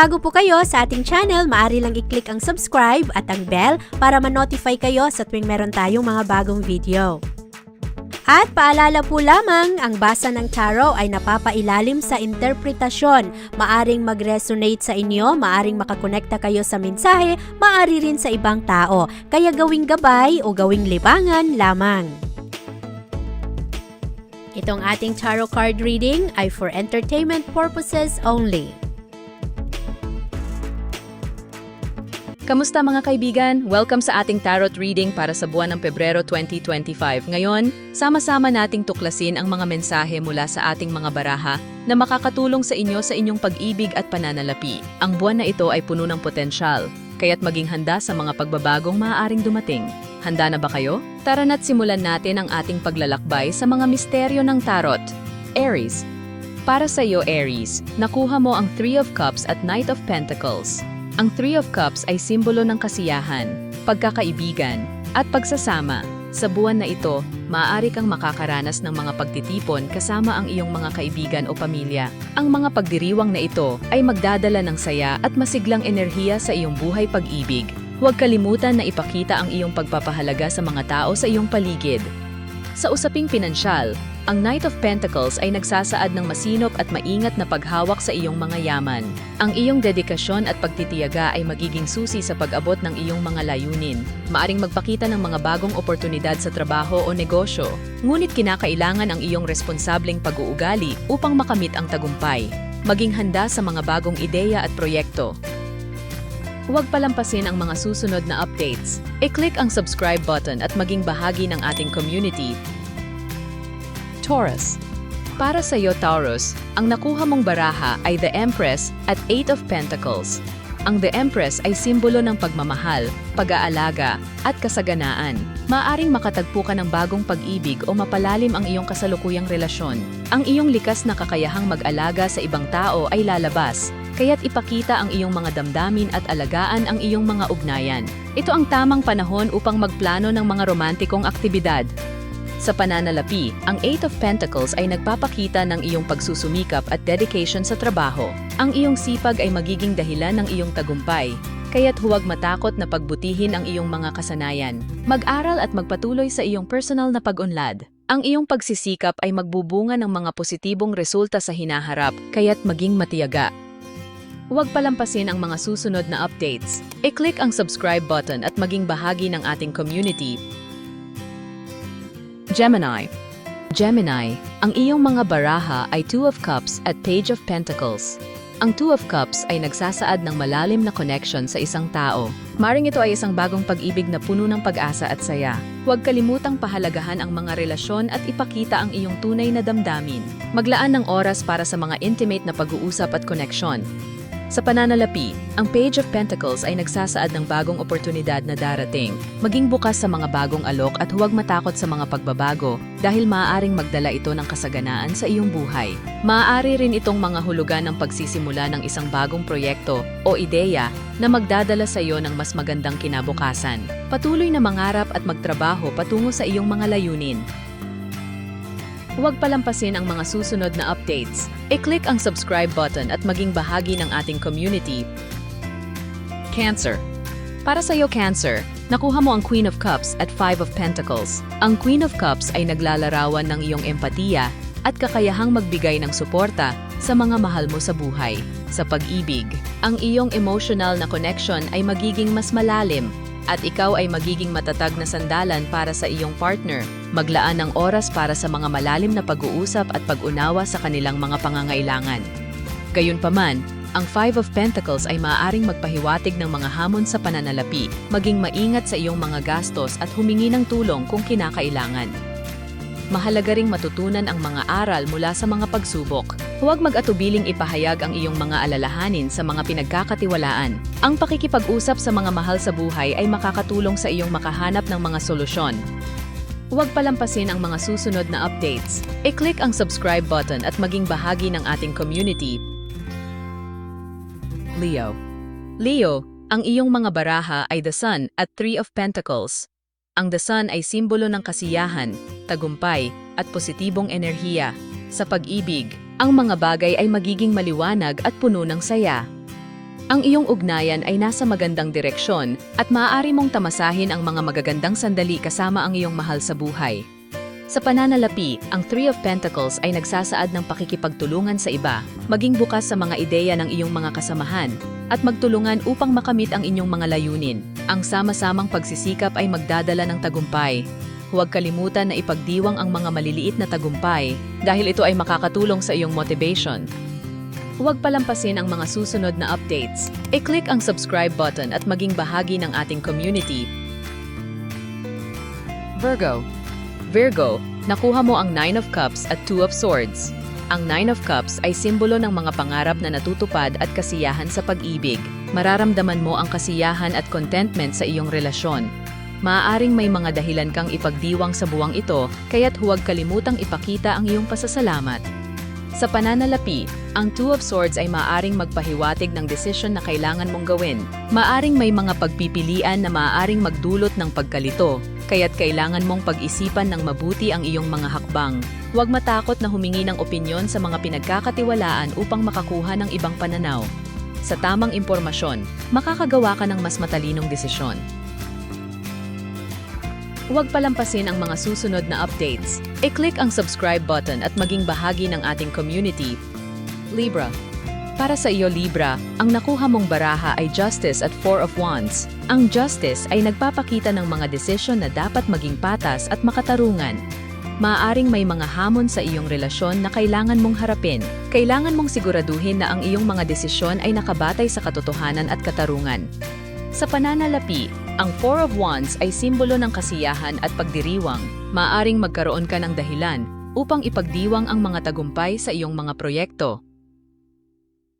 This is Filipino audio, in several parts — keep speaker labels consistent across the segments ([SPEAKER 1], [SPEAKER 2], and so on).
[SPEAKER 1] bago po kayo sa ating channel, maaari lang i-click ang subscribe at ang bell para ma-notify kayo sa tuwing meron tayong mga bagong video. At paalala po lamang, ang basa ng tarot ay napapailalim sa interpretasyon. Maaring mag-resonate sa inyo, maaring makakonekta kayo sa mensahe, maari rin sa ibang tao. Kaya gawing gabay o gawing libangan lamang. Itong ating tarot card reading ay for entertainment purposes only.
[SPEAKER 2] Kamusta mga kaibigan? Welcome sa ating tarot reading para sa buwan ng Pebrero 2025. Ngayon, sama-sama nating tuklasin ang mga mensahe mula sa ating mga baraha na makakatulong sa inyo sa inyong pag-ibig at pananalapi. Ang buwan na ito ay puno ng potensyal, kaya't maging handa sa mga pagbabagong maaaring dumating. Handa na ba kayo? Tara na't simulan natin ang ating paglalakbay sa mga misteryo ng tarot. Aries. Para sa iyo, Aries, nakuha mo ang Three of Cups at Knight of Pentacles. Ang Three of Cups ay simbolo ng kasiyahan, pagkakaibigan, at pagsasama. Sa buwan na ito, maaari kang makakaranas ng mga pagtitipon kasama ang iyong mga kaibigan o pamilya. Ang mga pagdiriwang na ito ay magdadala ng saya at masiglang enerhiya sa iyong buhay pag-ibig. Huwag kalimutan na ipakita ang iyong pagpapahalaga sa mga tao sa iyong paligid. Sa usaping pinansyal, ang Knight of Pentacles ay nagsasaad ng masinop at maingat na paghawak sa iyong mga yaman. Ang iyong dedikasyon at pagtitiyaga ay magiging susi sa pag-abot ng iyong mga layunin. Maaring magpakita ng mga bagong oportunidad sa trabaho o negosyo, ngunit kinakailangan ang iyong responsableng pag-uugali upang makamit ang tagumpay. Maging handa sa mga bagong ideya at proyekto. Huwag palampasin ang mga susunod na updates. I-click ang subscribe button at maging bahagi ng ating community Taurus. Para sa iyo, Taurus, ang nakuha mong baraha ay the Empress at Eight of Pentacles. Ang the Empress ay simbolo ng pagmamahal, pag-aalaga, at kasaganaan. Maaring makatagpo ka ng bagong pag-ibig o mapalalim ang iyong kasalukuyang relasyon. Ang iyong likas na kakayahang mag-alaga sa ibang tao ay lalabas, kaya't ipakita ang iyong mga damdamin at alagaan ang iyong mga ugnayan. Ito ang tamang panahon upang magplano ng mga romantikong aktibidad. Sa pananalapi, ang Eight of Pentacles ay nagpapakita ng iyong pagsusumikap at dedication sa trabaho. Ang iyong sipag ay magiging dahilan ng iyong tagumpay, kaya't huwag matakot na pagbutihin ang iyong mga kasanayan. Mag-aral at magpatuloy sa iyong personal na pag-unlad. Ang iyong pagsisikap ay magbubunga ng mga positibong resulta sa hinaharap, kaya't maging matiyaga. Huwag palampasin ang mga susunod na updates. I-click ang subscribe button at maging bahagi ng ating community Gemini. Gemini, ang iyong mga baraha ay Two of Cups at Page of Pentacles. Ang Two of Cups ay nagsasaad ng malalim na connection sa isang tao. Maring ito ay isang bagong pag-ibig na puno ng pag-asa at saya. Huwag kalimutang pahalagahan ang mga relasyon at ipakita ang iyong tunay na damdamin. Maglaan ng oras para sa mga intimate na pag-uusap at koneksyon. Sa pananalapi, ang Page of Pentacles ay nagsasaad ng bagong oportunidad na darating. Maging bukas sa mga bagong alok at huwag matakot sa mga pagbabago dahil maaaring magdala ito ng kasaganaan sa iyong buhay. Maaari rin itong mga hulugan ng pagsisimula ng isang bagong proyekto o ideya na magdadala sa iyo ng mas magandang kinabukasan. Patuloy na mangarap at magtrabaho patungo sa iyong mga layunin. Huwag palampasin ang mga susunod na updates. I-click ang subscribe button at maging bahagi ng ating community. Cancer. Para sa iyo, Cancer, nakuha mo ang Queen of Cups at Five of Pentacles. Ang Queen of Cups ay naglalarawan ng iyong empatiya at kakayahang magbigay ng suporta sa mga mahal mo sa buhay. Sa pag-ibig, ang iyong emotional na connection ay magiging mas malalim at ikaw ay magiging matatag na sandalan para sa iyong partner. Maglaan ng oras para sa mga malalim na pag-uusap at pag-unawa sa kanilang mga pangangailangan. Gayunpaman, ang Five of Pentacles ay maaaring magpahiwatig ng mga hamon sa pananalapi, maging maingat sa iyong mga gastos at humingi ng tulong kung kinakailangan. Mahalaga ring matutunan ang mga aral mula sa mga pagsubok. Huwag mag-atubiling ipahayag ang iyong mga alalahanin sa mga pinagkakatiwalaan. Ang pakikipag-usap sa mga mahal sa buhay ay makakatulong sa iyong makahanap ng mga solusyon. Huwag palampasin ang mga susunod na updates. I-click ang subscribe button at maging bahagi ng ating community. Leo. Leo, ang iyong mga baraha ay the Sun at Three of Pentacles. Ang Sun ay simbolo ng kasiyahan, tagumpay, at positibong enerhiya. Sa pag-ibig, ang mga bagay ay magiging maliwanag at puno ng saya. Ang iyong ugnayan ay nasa magandang direksyon at maaari mong tamasahin ang mga magagandang sandali kasama ang iyong mahal sa buhay. Sa pananalapi, ang Three of Pentacles ay nagsasaad ng pakikipagtulungan sa iba, maging bukas sa mga ideya ng iyong mga kasamahan, at magtulungan upang makamit ang inyong mga layunin. Ang sama-samang pagsisikap ay magdadala ng tagumpay. Huwag kalimutan na ipagdiwang ang mga maliliit na tagumpay dahil ito ay makakatulong sa iyong motivation. Huwag palampasin ang mga susunod na updates. I-click ang subscribe button at maging bahagi ng ating community. Virgo Virgo, nakuha mo ang Nine of Cups at Two of Swords. Ang Nine of Cups ay simbolo ng mga pangarap na natutupad at kasiyahan sa pag-ibig. Mararamdaman mo ang kasiyahan at contentment sa iyong relasyon. Maaaring may mga dahilan kang ipagdiwang sa buwang ito, kaya't huwag kalimutang ipakita ang iyong pasasalamat. Sa pananalapi, ang Two of Swords ay maaaring magpahiwatig ng desisyon na kailangan mong gawin. Maaring may mga pagpipilian na maaaring magdulot ng pagkalito, kaya't kailangan mong pag-isipan ng mabuti ang iyong mga hakbang. Huwag matakot na humingi ng opinyon sa mga pinagkakatiwalaan upang makakuha ng ibang pananaw. Sa tamang impormasyon, makakagawa ka ng mas matalinong desisyon. Huwag palampasin ang mga susunod na updates. I-click ang subscribe button at maging bahagi ng ating community. Libra. Para sa iyo Libra, ang nakuha mong baraha ay Justice at Four of Wands. Ang Justice ay nagpapakita ng mga desisyon na dapat maging patas at makatarungan. Maaaring may mga hamon sa iyong relasyon na kailangan mong harapin. Kailangan mong siguraduhin na ang iyong mga desisyon ay nakabatay sa katotohanan at katarungan. Sa pananalapi, ang Four of Wands ay simbolo ng kasiyahan at pagdiriwang. Maaring magkaroon ka ng dahilan upang ipagdiwang ang mga tagumpay sa iyong mga proyekto.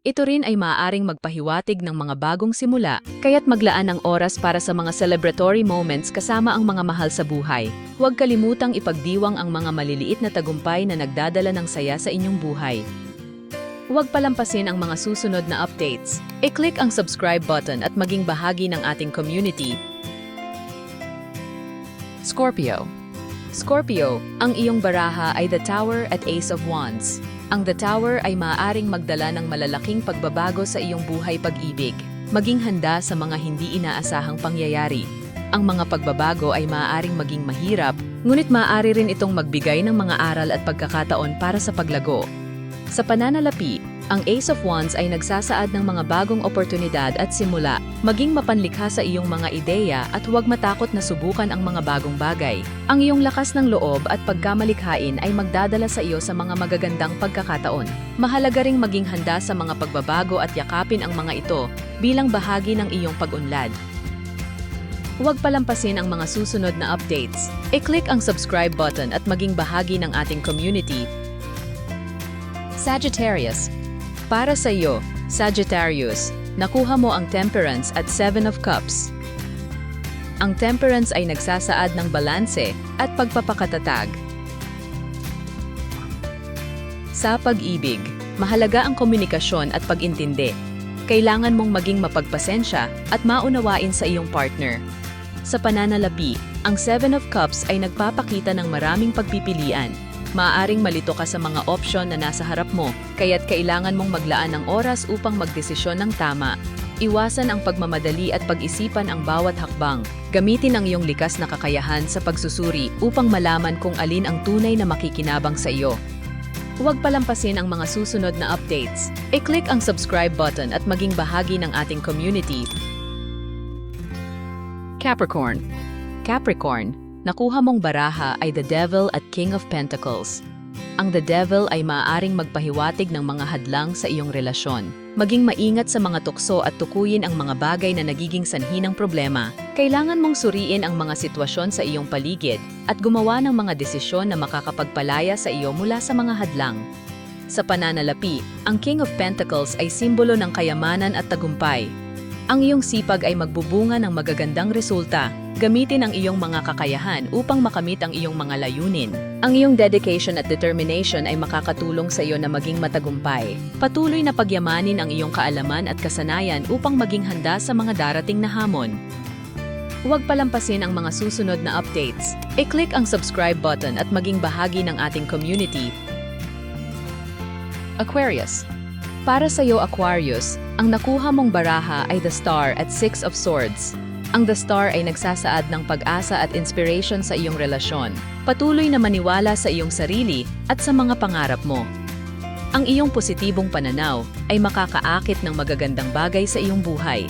[SPEAKER 2] Ito rin ay maaaring magpahiwatig ng mga bagong simula, kaya't maglaan ng oras para sa mga celebratory moments kasama ang mga mahal sa buhay. Huwag kalimutang ipagdiwang ang mga maliliit na tagumpay na nagdadala ng saya sa inyong buhay. Huwag palampasin ang mga susunod na updates. I-click ang subscribe button at maging bahagi ng ating community. Scorpio Scorpio, ang iyong baraha ay The Tower at Ace of Wands. Ang The Tower ay maaaring magdala ng malalaking pagbabago sa iyong buhay pag-ibig. Maging handa sa mga hindi inaasahang pangyayari. Ang mga pagbabago ay maaaring maging mahirap, ngunit maaari rin itong magbigay ng mga aral at pagkakataon para sa paglago. Sa pananalapi, ang Ace of Wands ay nagsasaad ng mga bagong oportunidad at simula, maging mapanlikha sa iyong mga ideya at huwag matakot na subukan ang mga bagong bagay. Ang iyong lakas ng loob at pagkamalikhain ay magdadala sa iyo sa mga magagandang pagkakataon. Mahalaga ring maging handa sa mga pagbabago at yakapin ang mga ito bilang bahagi ng iyong pag-unlad. Huwag palampasin ang mga susunod na updates. I-click ang subscribe button at maging bahagi ng ating community Sagittarius. Para sa iyo, Sagittarius, nakuha mo ang Temperance at Seven of Cups. Ang Temperance ay nagsasaad ng balanse at pagpapakatatag. Sa pag-ibig, mahalaga ang komunikasyon at pag-intindi. Kailangan mong maging mapagpasensya at maunawain sa iyong partner. Sa pananalapi, ang Seven of Cups ay nagpapakita ng maraming pagpipilian Maaaring malito ka sa mga opsyon na nasa harap mo, kaya't kailangan mong maglaan ng oras upang magdesisyon ng tama. Iwasan ang pagmamadali at pag-isipan ang bawat hakbang. Gamitin ang iyong likas na kakayahan sa pagsusuri upang malaman kung alin ang tunay na makikinabang sa iyo. Huwag palampasin ang mga susunod na updates. I-click ang subscribe button at maging bahagi ng ating community. Capricorn Capricorn, nakuha mong baraha ay the Devil at King of Pentacles. Ang the Devil ay maaaring magpahiwatig ng mga hadlang sa iyong relasyon. Maging maingat sa mga tukso at tukuyin ang mga bagay na nagiging sanhi ng problema. Kailangan mong suriin ang mga sitwasyon sa iyong paligid at gumawa ng mga desisyon na makakapagpalaya sa iyo mula sa mga hadlang. Sa pananalapi, ang King of Pentacles ay simbolo ng kayamanan at tagumpay. Ang iyong sipag ay magbubunga ng magagandang resulta Gamitin ang iyong mga kakayahan upang makamit ang iyong mga layunin. Ang iyong dedication at determination ay makakatulong sa iyo na maging matagumpay. Patuloy na pagyamanin ang iyong kaalaman at kasanayan upang maging handa sa mga darating na hamon. Huwag palampasin ang mga susunod na updates. I-click ang subscribe button at maging bahagi ng ating community. Aquarius Para sa iyo Aquarius, Ang nakuha mong baraha ay The Star at Six of Swords. Ang The Star ay nagsasaad ng pag-asa at inspiration sa iyong relasyon. Patuloy na maniwala sa iyong sarili at sa mga pangarap mo. Ang iyong positibong pananaw ay makakaakit ng magagandang bagay sa iyong buhay.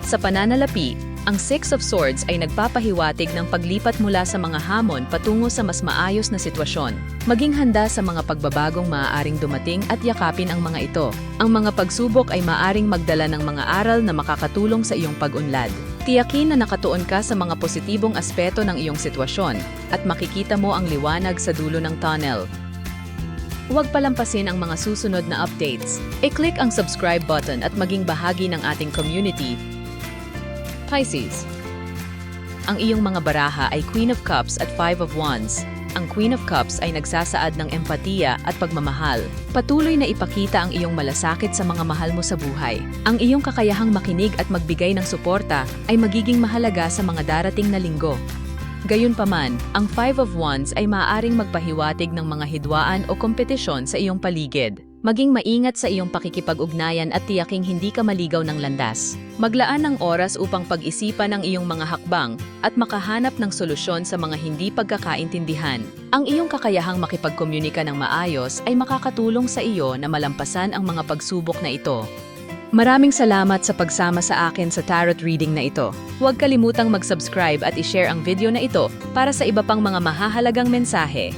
[SPEAKER 2] Sa pananalapi, ang Six of Swords ay nagpapahiwatig ng paglipat mula sa mga hamon patungo sa mas maayos na sitwasyon. Maging handa sa mga pagbabagong maaaring dumating at yakapin ang mga ito. Ang mga pagsubok ay maaaring magdala ng mga aral na makakatulong sa iyong pag-unlad. Tiyakin na nakatuon ka sa mga positibong aspeto ng iyong sitwasyon at makikita mo ang liwanag sa dulo ng tunnel. Huwag palampasin ang mga susunod na updates. I-click ang subscribe button at maging bahagi ng ating community. Pisces. Ang iyong mga baraha ay Queen of Cups at Five of Wands. Ang Queen of Cups ay nagsasaad ng empatiya at pagmamahal. Patuloy na ipakita ang iyong malasakit sa mga mahal mo sa buhay. Ang iyong kakayahang makinig at magbigay ng suporta ay magiging mahalaga sa mga darating na linggo. Gayunpaman, ang Five of Wands ay maaaring magpahiwatig ng mga hidwaan o kompetisyon sa iyong paligid. Maging maingat sa iyong pakikipag-ugnayan at tiyaking hindi ka maligaw ng landas. Maglaan ng oras upang pag-isipan ang iyong mga hakbang at makahanap ng solusyon sa mga hindi pagkakaintindihan. Ang iyong kakayahang makipagkomunika ng maayos ay makakatulong sa iyo na malampasan ang mga pagsubok na ito. Maraming salamat sa pagsama sa akin sa tarot reading na ito. Huwag kalimutang mag-subscribe at i-share ang video na ito para sa iba pang mga mahahalagang mensahe.